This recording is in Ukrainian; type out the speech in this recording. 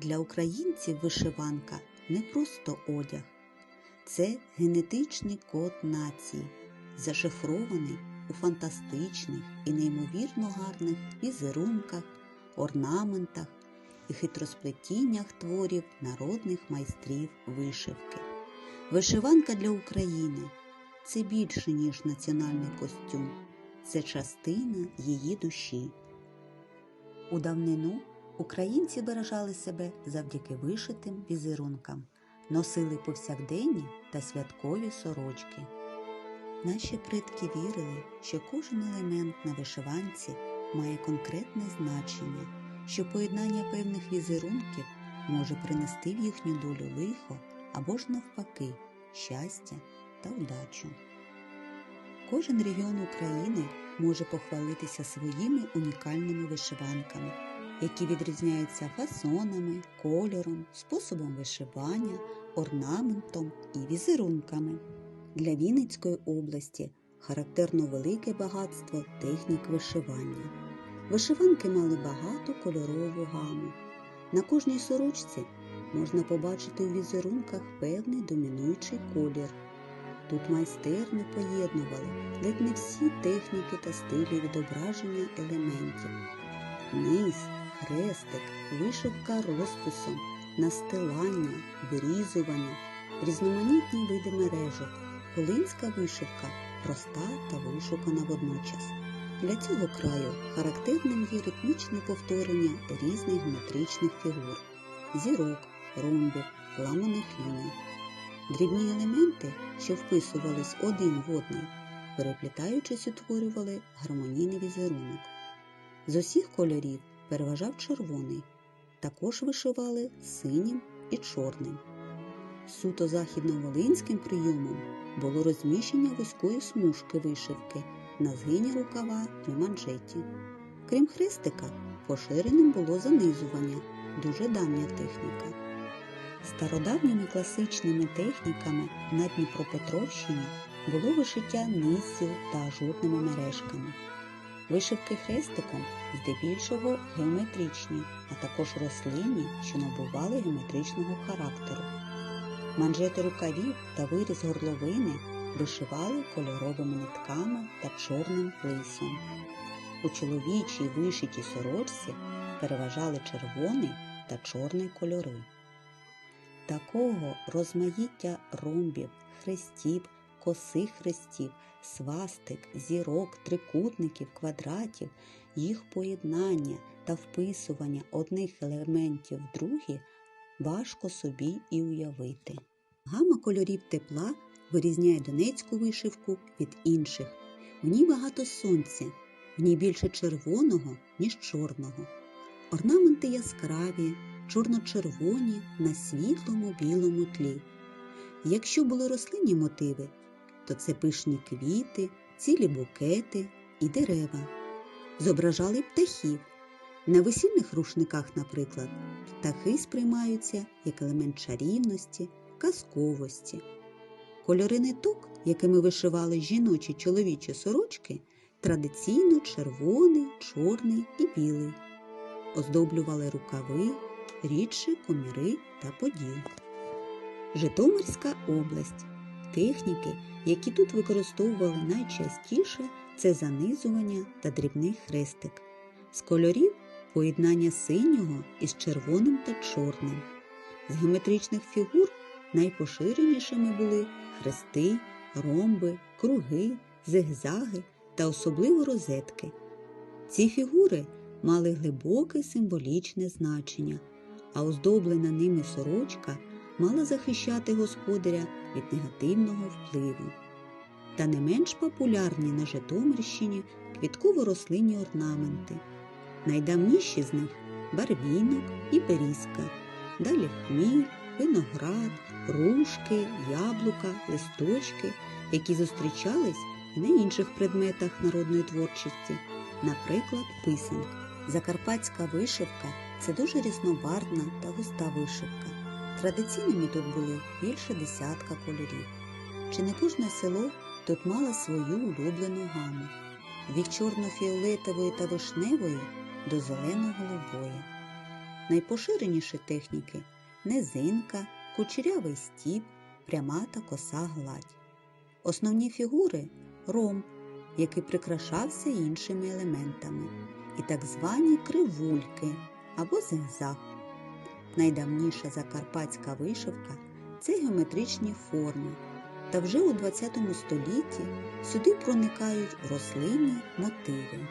Для українців вишиванка не просто одяг, це генетичний код нації, зашифрований у фантастичних і неймовірно гарних візерунках, орнаментах і хитросплетіннях творів народних майстрів вишивки. Вишиванка для України це більше, ніж національний костюм, це частина її душі. У давнину українці виражали себе завдяки вишитим візерункам, носили повсякденні та святкові сорочки. Наші предки вірили, що кожен елемент на вишиванці має конкретне значення, що поєднання певних візерунків може принести в їхню долю лихо або ж навпаки щастя та вдачу. Кожен регіон України може похвалитися своїми унікальними вишиванками, які відрізняються фасонами, кольором, способом вишивання, орнаментом і візерунками. Для Вінницької області характерно велике багатство технік вишивання. Вишиванки мали багату кольорову гаму. На кожній сорочці можна побачити у візерунках певний домінуючий колір. Тут майстерно поєднували ледь не всі техніки та стилі відображення елементів. Низ, хрестик, вишивка розписом, настилання, вирізування, різноманітні види мережок, волинська вишивка проста та вишукана водночас. Для цього краю характерним є ритмічне повторення різних геометричних фігур, зірок, ромбів, ламаних ліній. Дрібні елементи, що вписувались один в одний, переплітаючись, утворювали гармонійний візерунок. З усіх кольорів переважав червоний, також вишивали синім і чорним. Суто західно-волинським прийомом було розміщення вузької смужки вишивки на згині рукава і манжеті. Крім хрестика, поширеним було занизування, дуже давня техніка. Стародавніми класичними техніками на Дніпропетровщині було вишиття низів та ажурними мережками. Вишивки хрестиком здебільшого геометричні, а також рослинні, що набували геометричного характеру. Манжети рукавів та виріз горловини вишивали кольоровими нитками та чорним плисом. У чоловічій вишитій сорочці переважали червоний та чорний кольори. Такого розмаїття ромбів, хрестів, косих хрестів, свастик, зірок, трикутників, квадратів, їх поєднання та вписування одних елементів в другі важко собі і уявити. Гама кольорів тепла вирізняє донецьку вишивку від інших. В ній багато сонця, в ній більше червоного, ніж чорного. Орнаменти яскраві, чорно-червоні на світлому білому тлі. Якщо були рослинні мотиви, то це пишні квіти, цілі букети і дерева. Зображали птахів. На весільних рушниках, наприклад, птахи сприймаються як елемент чарівності, казковості. Кольори ниток, якими вишивали жіночі чоловічі сорочки, традиційно червоний, чорний і білий. Оздоблювали рукави, рідші коміри та поділ. Житомирська область. Техніки, які тут використовували найчастіше, це занизування та дрібний хрестик. З кольорів поєднання синього із червоним та чорним. З геометричних фігур найпоширенішими були хрести, ромби, круги, зигзаги та особливо розетки. Ці фігури мали глибоке символічне значення, а оздоблена ними сорочка мала захищати господаря від негативного впливу. Та не менш популярні на Житомирщині квітково-рослинні орнаменти. Найдавніші з них барвінок і берізка, далі хміль, виноград, ружки, яблука, листочки, які зустрічались і на інших предметах народної творчості, наприклад, писанка. Закарпатська вишивка це дуже різнобарвна та густа вишивка. Традиційними тут були більше десятка кольорів. Чи не кожне село тут мало свою улюблену гаму від чорно-фіолетової та вишневої до зелено-голубої. Найпоширеніші техніки низинка, кучерявий стіп, пряма та коса гладь. Основні фігури ромб, який прикрашався іншими елементами, і так звані кривульки або зигзаг. Найдавніша закарпатська вишивка це геометричні форми, та вже у ХХ столітті сюди проникають рослинні мотиви.